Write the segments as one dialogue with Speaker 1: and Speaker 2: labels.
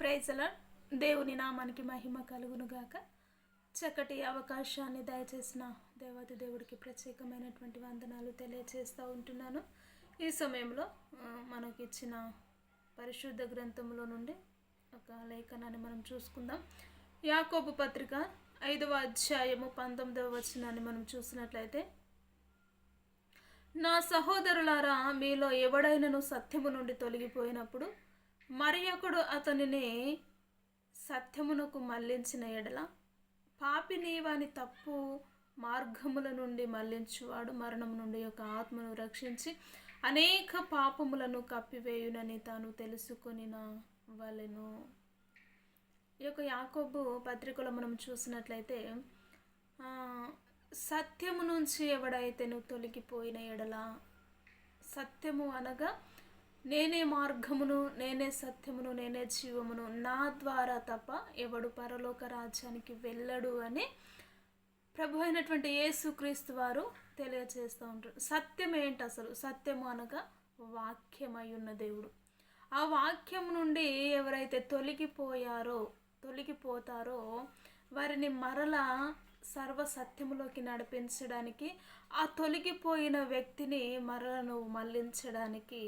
Speaker 1: ప్రైజల దేవుని నామానికి మహిమ కలుగునుగాక. చక్కటి అవకాశాన్ని దయచేసిన దేవత దేవుడికి ప్రత్యేకమైనటువంటి వందనాలు తెలియజేస్తూ ఉంటున్నాను. ఈ సమయంలో మనకి మనకిచ్చిన పరిశుద్ధ గ్రంథంలో నుండి ఒక లేఖనాన్ని మనం చూసుకుందాం. యాకోబు పత్రిక ఐదవ అధ్యాయము పంతొమ్మిదవ వచనాన్ని మనం చూసినట్లయితే నా సహోదరులారా మీలో ఎవడైనను సత్యము నుండి తొలగిపోయినప్పుడు మరి ఒకడు అతనిని సత్యమునకు మళ్ళించిన ఎడల పాపిని వాని తప్పు మార్గముల నుండి మళ్ళించువాడు మరణం నుండి యొక్క ఆత్మను రక్షించి అనేక పాపములను కప్పివేయునని తాను తెలుసుకొనిన వలెను. ఈ యొక్క యాకోబు పత్రికలో మనం చూసినట్లయితే సత్యము నుంచి ఎవడైతే నువ్వు తొలగిపోయిన ఎడల సత్యము అనగా నేనే మార్గమును నేనే సత్యమును నేనే జీవమును నా ద్వారా తప్ప ఎవడు పరలోక రాజ్యానికి వెళ్ళడు అని ప్రభు అయినటువంటి యేసుక్రీస్తు వారు తెలియజేస్తూ ఉంటారు. సత్యం ఏంటి అసలు? సత్యము అనగా వాక్యమై ఉన్న దేవుడు. ఆ వాక్యం నుండి ఎవరైతే తొలగిపోయారో తొలగిపోతారో వారిని మరలా సర్వ సత్యములోకి నడిపించడానికి ఆ తొలగిపోయిన వ్యక్తిని మరల నువ్వు మళ్ళించడానికి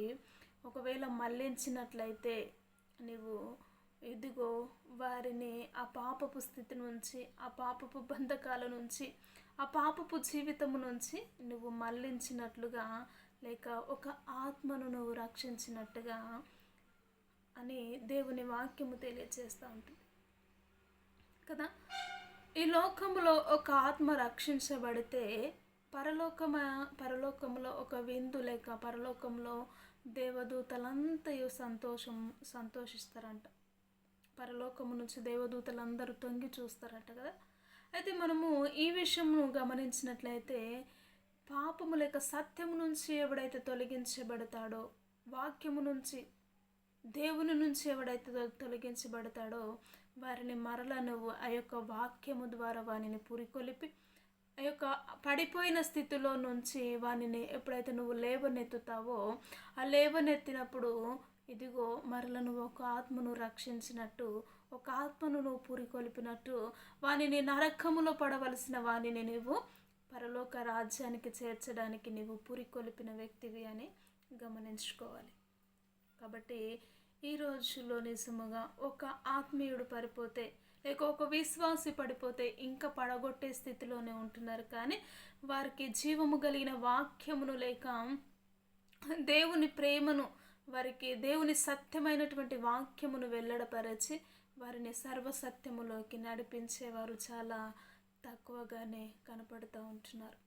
Speaker 1: ఒకవేళ మళ్ళించినట్లయితే నువ్వు ఇదిగో వారిని ఆ పాపపు స్థితి నుంచి ఆ పాపపు బంధకాల నుంచి ఆ పాపపు జీవితము నుంచి నువ్వు మళ్ళించినట్లుగా లేక ఒక ఆత్మను నువ్వు రక్షించినట్టుగా అని దేవుని వాక్యము తెలియచేస్తూ ఉంటుంది. కదా? ఈ లోకంలో ఒక ఆత్మ రక్షించబడితే పరలోకమ పరలోకంలో ఒక విందు లేక పరలోకంలో దేవదూతలంతయు సంతోషం సంతోషిస్తారంట. పరలోకము నుంచి దేవదూతలందరూ తొంగి చూస్తారట కదా. అయితే మనము ఈ విషయమును గమనించినట్లయితే పాపము లేక సత్యము నుంచి ఎవడైతే తొలగించబడతాడో వాక్యము నుంచి దేవుని నుంచి ఎవడైతే తొలగించబడతాడో వారిని మరల నువ్వు ఆ యొక్క వాక్యము ద్వారా వారిని పురికొలిపి ఆ యొక్క పడిపోయిన స్థితిలో నుంచి వానిని ఎప్పుడైతే నువ్వు లేవనెత్తుతావో ఆ లేవనెత్తినప్పుడు ఇదిగో మరల నువ్వు ఒక ఆత్మను రక్షించినట్టు ఒక ఆత్మను నువ్వు పూరికొలిపినట్టు వానిని నరకములో పడవలసిన వానిని నువ్వు పరలోక రాజ్యానికి చేర్చడానికి నువ్వు పూరికొలిపిన వ్యక్తివి అని గమనించుకోవాలి. కాబట్టి ఈ రోజుల్లో నిజముగా ఒక ఆత్మీయుడు పడిపోతే లేక ఒక విశ్వాసి పడిపోతే ఇంకా పడగొట్టే స్థితిలోనే ఉంటున్నారు. కానీ వారికి జీవము కలిగిన వాక్యమును లేక దేవుని ప్రేమను వారికి దేవుని సత్యమైనటువంటి వాక్యమును వెల్లడపరచి వారిని సర్వసత్యములోకి నడిపించేవారు చాలా తక్కువగానే కనపడుతూ ఉంటున్నారు.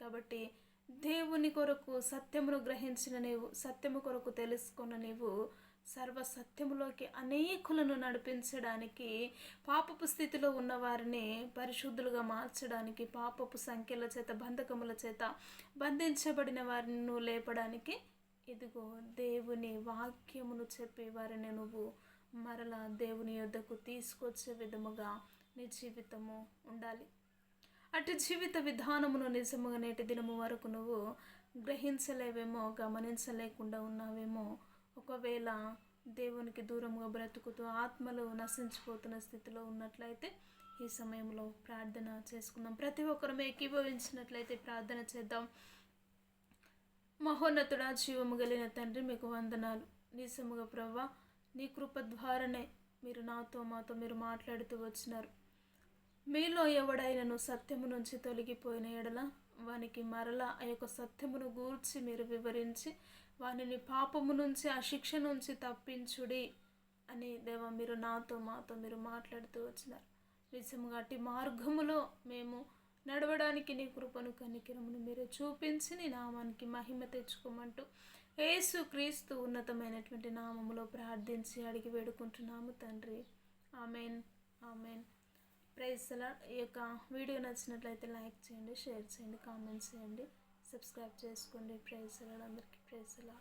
Speaker 1: కాబట్టి దేవుని కొరకు సత్యమును గ్రహించిన నీవు సత్యము కొరకు తెలుసుకున్న నీవు సర్వసత్యములోకి అనేకులను నడిపించడానికి పాపపు స్థితిలో ఉన్న వారిని పరిశుద్ధులుగా మార్చడానికి పాపపు సంఖ్యల చేత బంధకముల చేత బంధించబడిన వారిని నువ్వు లేపడానికి ఇదిగో దేవుని వాక్యమును చెప్పి వారిని నువ్వు మరలా దేవుని యొద్దకు తీసుకొచ్చే విధముగా నీ జీవితము ఉండాలి. అటు జీవిత విధానమును నిజముగా నేటి దినము వరకు నువ్వు గ్రహించలేవేమో గమనించలేకుండా ఉన్నావేమో ఒకవేళ దేవునికి దూరంగా బ్రతుకుతూ ఆత్మలు నశించిపోతున్న స్థితిలో ఉన్నట్లయితే ఈ సమయంలో ప్రార్థన చేసుకుందాం. ప్రతి ఒక్కరూ ఏకీభవించినట్లయితే ప్రార్థన చేద్దాం. మహోన్నతుడా జీవము కలిగిన తండ్రి మీకు వందనాలు. నిజముగా ప్రవ్వ నీ కృప ద్వారానే మీరు నాతో మాతో మీరు మాట్లాడుతూ వచ్చినారు. మీలో ఎవడైనను సత్యము నుంచి తొలగిపోయిన ఎడల వానికి మరలా ఆ యొక్క సత్యమును గూర్చి మీరు వివరించి వానిని పాపము నుంచి ఆ శిక్ష నుంచి తప్పించుడి అని దేవ మీరు నాతో మాతో మీరు మాట్లాడుతూ వచ్చినారు. నిజముగా అట్టి మార్గములో మేము నడవడానికి నీ కృపను కనికిరమును మీరు చూపించి నీ నామానికి మహిమ తెచ్చుకోమంటూ యేసు క్రీస్తు ఉన్నతమైనటువంటి నామములో ప్రార్థించి అడిగి వేడుకుంటున్నాము తండ్రి. ఆమెన్. ఆమెన్. ప్రైజ్ అలా ఈ యొక్క వీడియో నచ్చినట్లయితే లైక్ చేయండి షేర్ చేయండి కామెంట్స్ చేయండి. సబ్స్క్రైబ్ చేసుకోండి ప్రైజ్ అలా అందరికీ ప్రైజ్ అలా